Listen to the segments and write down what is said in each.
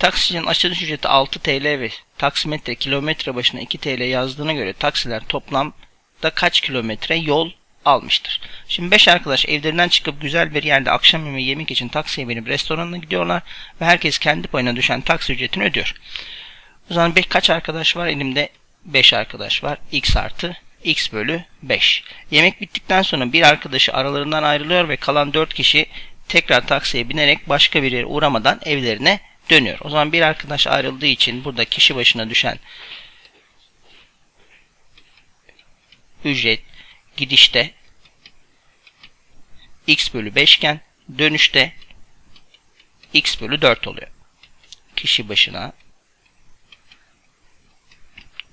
Taksicinin açılış ücreti 6 TL ve taksimetre kilometre başına 2 TL yazdığına göre taksiler toplamda kaç kilometre yol almıştır? Şimdi 5 arkadaş evlerinden çıkıp güzel bir yerde akşam yemeği yemek için taksiye binip restoranına gidiyorlar ve herkes kendi payına düşen taksi ücretini ödüyor. O zaman kaç arkadaş var? Elimde 5 arkadaş var. X artı X bölü 5. Yemek bittikten sonra bir arkadaşı aralarından ayrılıyor ve kalan 4 kişi tekrar taksiye binerek başka bir yere uğramadan evlerine dönüyor. O zaman bir arkadaş ayrıldığı için burada kişi başına düşen ücret gidişte x bölü 5 iken dönüşte x bölü 4 oluyor. Kişi başına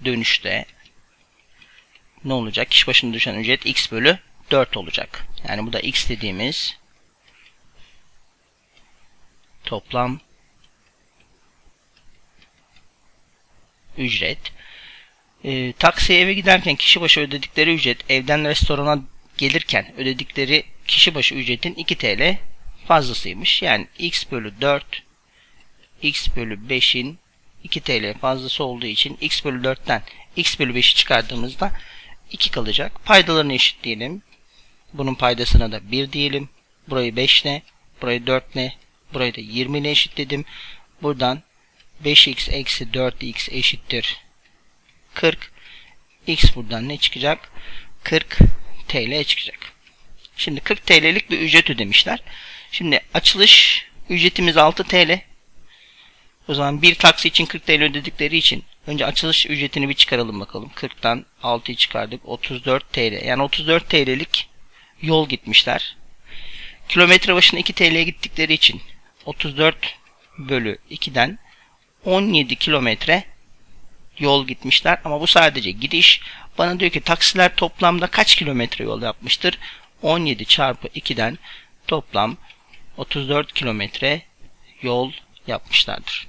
dönüşte ne olacak? Kişi başına düşen ücret x bölü 4 olacak. Yani bu da x dediğimiz toplam ücret. E, taksiye eve giderken kişi başı ödedikleri ücret evden restorana gelirken ödedikleri kişi başı ücretin 2 TL fazlasıymış. Yani x bölü 4 x bölü 5'in 2 TL fazlası olduğu için x bölü 4'ten x bölü 5'i çıkardığımızda 2 kalacak. Paydalarını eşitleyelim. Bunun paydasına da 1 diyelim. Burayı 5 ne? Burayı 4 ne? Burayı da 20 ile eşitledim. Buradan 5x eksi 4x eşittir 40. X buradan ne çıkacak? 40 TL çıkacak. Şimdi 40 TL'lik bir ücret ödemişler. Şimdi açılış ücretimiz 6 TL. O zaman bir taksi için 40 TL ödedikleri için önce açılış ücretini bir çıkaralım bakalım. 40'tan 6'yı çıkardık. 34 TL. Yani 34 TL'lik yol gitmişler. Kilometre başına 2 TL'ye gittikleri için 34 bölü 2'den 17 kilometre yol gitmişler ama bu sadece gidiş. Bana diyor ki taksiler toplamda kaç kilometre yol yapmıştır? 17 çarpı 2'den toplam 34 kilometre yol yapmışlardır.